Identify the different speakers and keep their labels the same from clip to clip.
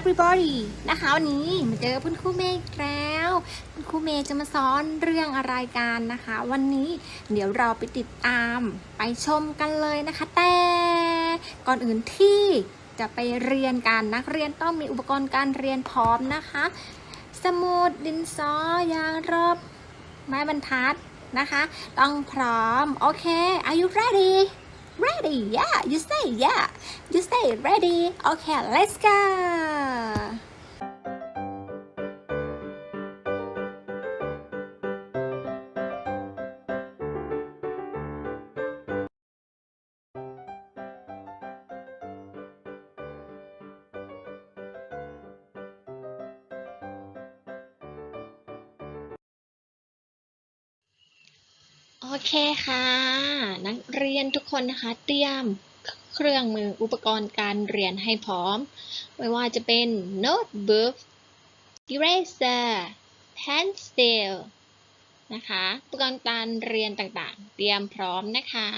Speaker 1: everybody นะคะวันนี้มาเจอคุณครูเมย์อีกแล้วคุณครูเมย์จะมาสอนเรื่องอะไรกันนะคะ วันนี้เดี๋ยวเราไปติดตามไปชมกันเลยนะคะ แต่ก่อนอื่นที่จะไปเรียนกันนักเรียนต้องมีอุปกรณ์การเรียนพร้อมนะคะ สมุดดินสอยางรบไม้บรรทัดนะคะ ต้องพร้อม โอเค are you ready ready yeah you say yeah you say ready okay let's go โอเคค่ะ นักเรียนทุกคนนะคะ เตรียมเครื่องมืออุปกรณ์การเรียนให้พร้อม ไม่ว่าจะเป็นโน้ตบุ๊ก eraser pencil นะคะ อุปกรณ์การเรียนต่างๆ เตรียมพร้อมนะคะ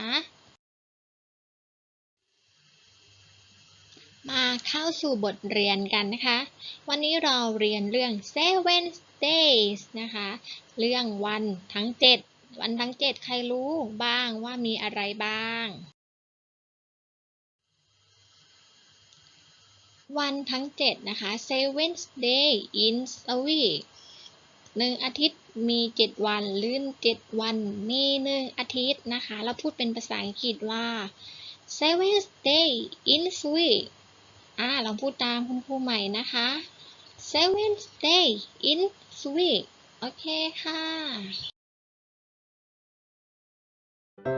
Speaker 1: มาเข้าสู่บทเรียนกันนะคะ วันนี้เราเรียนเรื่อง seven days นะคะ เรื่องวันทั้ง 7 วันทั้ง7ใครรู้บ้างว่ามีอะไรบ้าง วันทั้ง7นะคะ seven day in a week หนึ่งอาทิตย์มี7วันหรือ7วันมีหนึ่งอาทิตย์นะคะ เราพูดเป็นภาษาอังกฤษว่า seven day in a week อ่าลองพูดตามคุณครูใหม่นะคะ seven day in a week โอเคค่ะ จ้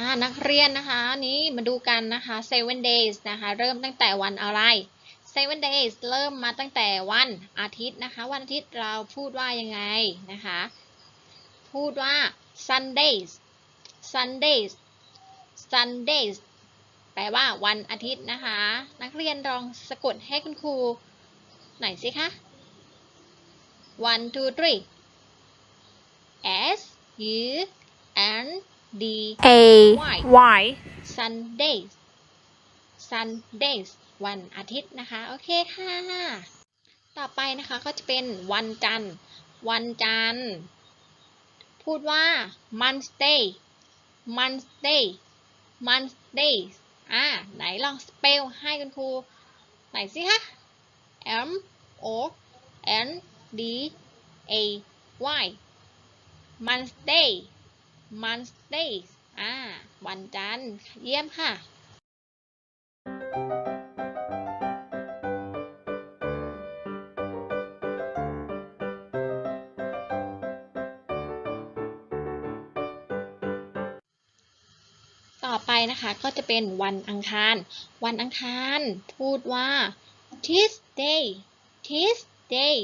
Speaker 1: านักเรียนนะคะนี้มาดูกันนะคะ seven days นะคะ เริ่มตั้งแต่วันอะไร seven days เริ่มมาตั้งแต่วันอาทิตย์นะคะ วันอาทิตย์เราพูดว่ายังไงนะคะ พูดว่า Sundays Sundays Sundays แปลว่าวันอาทิตย์นะคะ นักเรียนลองสะกดให้คุณครู หน่อยสิคะ one two three S U N D
Speaker 2: A
Speaker 1: Y
Speaker 2: Y
Speaker 1: Sundays Sundays วันอาทิตย์นะคะ โอเคค่ะ ต่อไปนะคะก็จะเป็นวันจันทร์ วันจันทร์ พูดว่า Monday Monday Monday อ่าไหนลองสเปลให้คุณครูไหนสิคะ M O N D A Y Monday Monday อ่า วันจันทร์ เยี่ยมค่ะต่อไปนะคะก็จะเป็นวันอังคาร วันอังคาร พูดว่า Tuesday Tuesday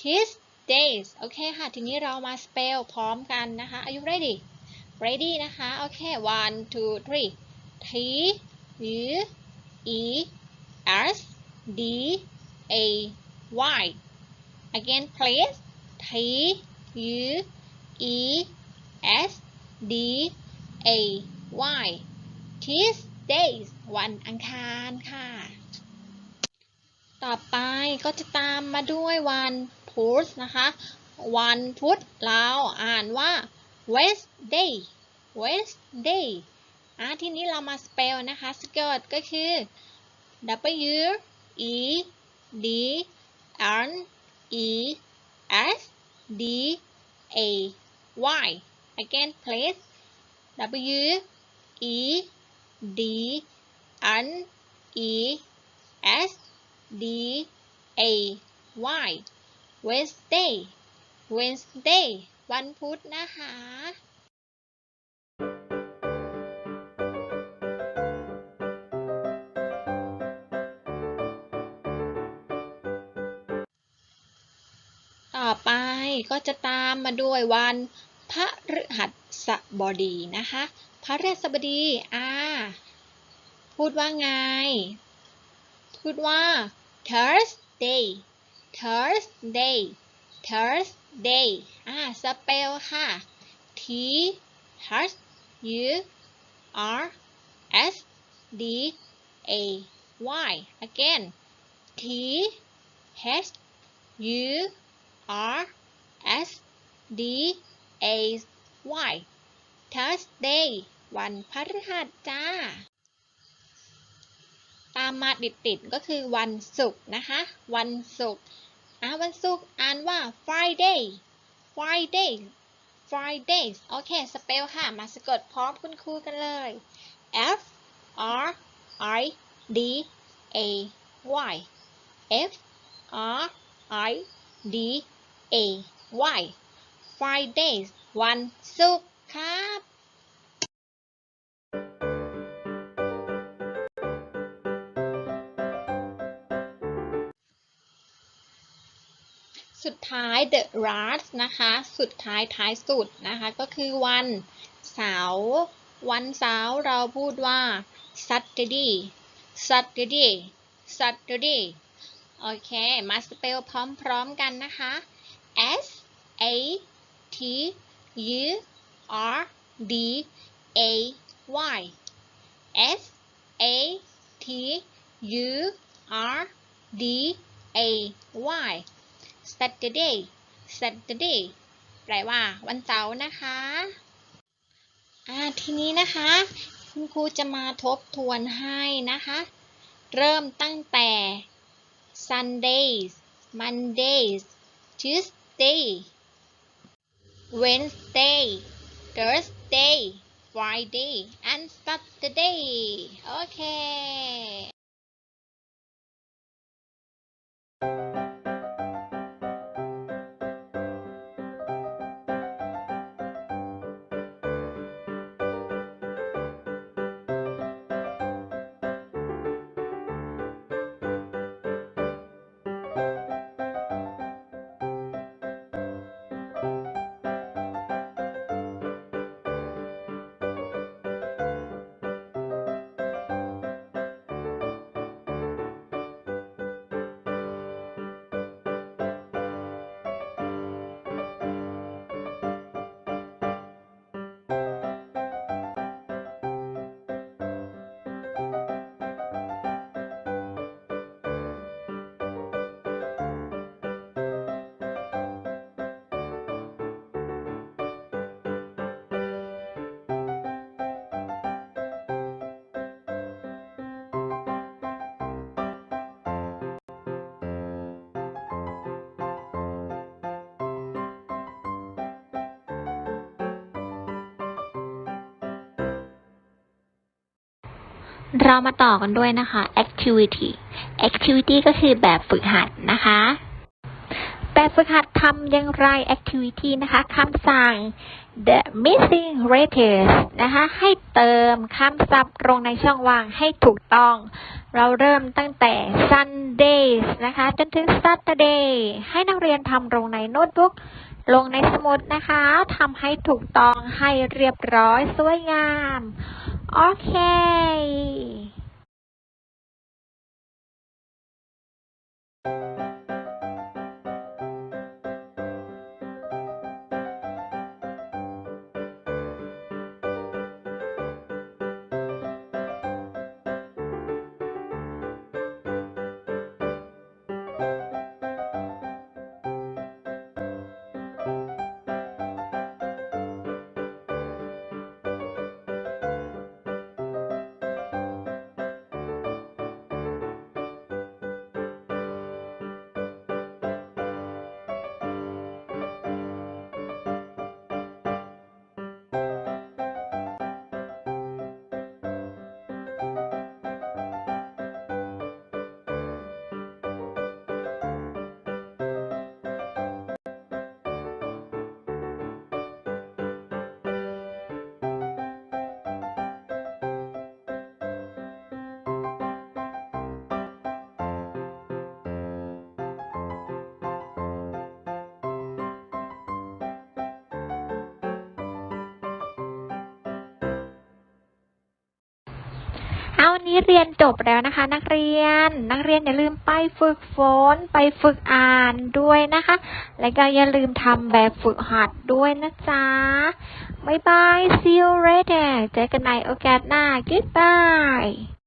Speaker 1: Tuesdays โอเคค่ะ ทีนี้เรามาสเปลพร้อมกันนะคะ Are you ready ready นะคะ โอเค one two three T U E S D A Y again please T U E S D A Y Tuesdays วันอังคารค่ะ ต่อไปก็จะตามมาด้วยวันพุธนะคะ วันพุธเราอ่านว่า Wednesday Wednesday อะทีนี้เรามาสเปลนะคะสะกดก็คือ W E D N E S D A Y again please W E D N E S D A Y Wednesday Wednesday วันพุธนะคะต่อไปก็จะตามมาด้วยวันพระฤหัสบดีนะคะ พระฤหัสบดีอ่าพูดว่าไง พูดว่า Thursday Thursday Thursday อ่า สเปลค่ะ T touch U R S D A Y again T H U R S D A Y Thursday วันพฤหัสจ้า ตามมาติดๆก็คือวันศุกร์นะคะ วันศุกร์อะวันศุกร์อ่านว่า Friday Friday Fridays โอเค สเปลค่ะ มาสะกดพร้อมคุณครูกันเลย F R I D A Y F R I D A Y Fridays วันศุกร์ครับ สุดท้าย the last นะคะ สุดท้ายท้ายสุดนะคะ ก็คือวันเสาร์วันเสาร์เราพูดว่า Saturday Saturday Saturday โอเค มาสเปลพร้อมๆกันนะคะ S A T U R D A Y S A T U R D A Y Saturday Saturday แปลว่าวันเสาร์นะคะอ่าทีนี้นะคะ คุณครูจะมาทบทวนให้นะคะ เริ่มตั้งแต่ Sundays Mondays Tuesday Wednesday Thursday Friday and Saturday โอเค
Speaker 2: เรามาต่อกันด้วยนะคะ activity activity ก็คือแบบฝึกหัดนะคะ แบบฝึกหัดทำอย่างไร activity นะคะคำสั่ง the missing letters นะคะ ให้เติมคำศัพท์ลงในช่องว่างให้ถูกต้อง เราเริ่มตั้งแต่ Sundays นะคะ จนถึง Saturday ให้นักเรียนทำลงในโน้ตบุ๊ก ลงในสมุดนะคะ ทำให้ถูกต้องให้เรียบร้อยสวยงาม Okay. เอา
Speaker 1: วันนี้เรียนจบแล้วนะคะ นักเรียน นักเรียนอย่าลืมไปฝึกฝนไปฝึกอ่านด้วยนะคะ และก็อย่าลืมทำแบบฝึกหัดด้วยนะจ๊ะบ๊ายบาย see you later เจอกันในโอกาสหน้า goodbye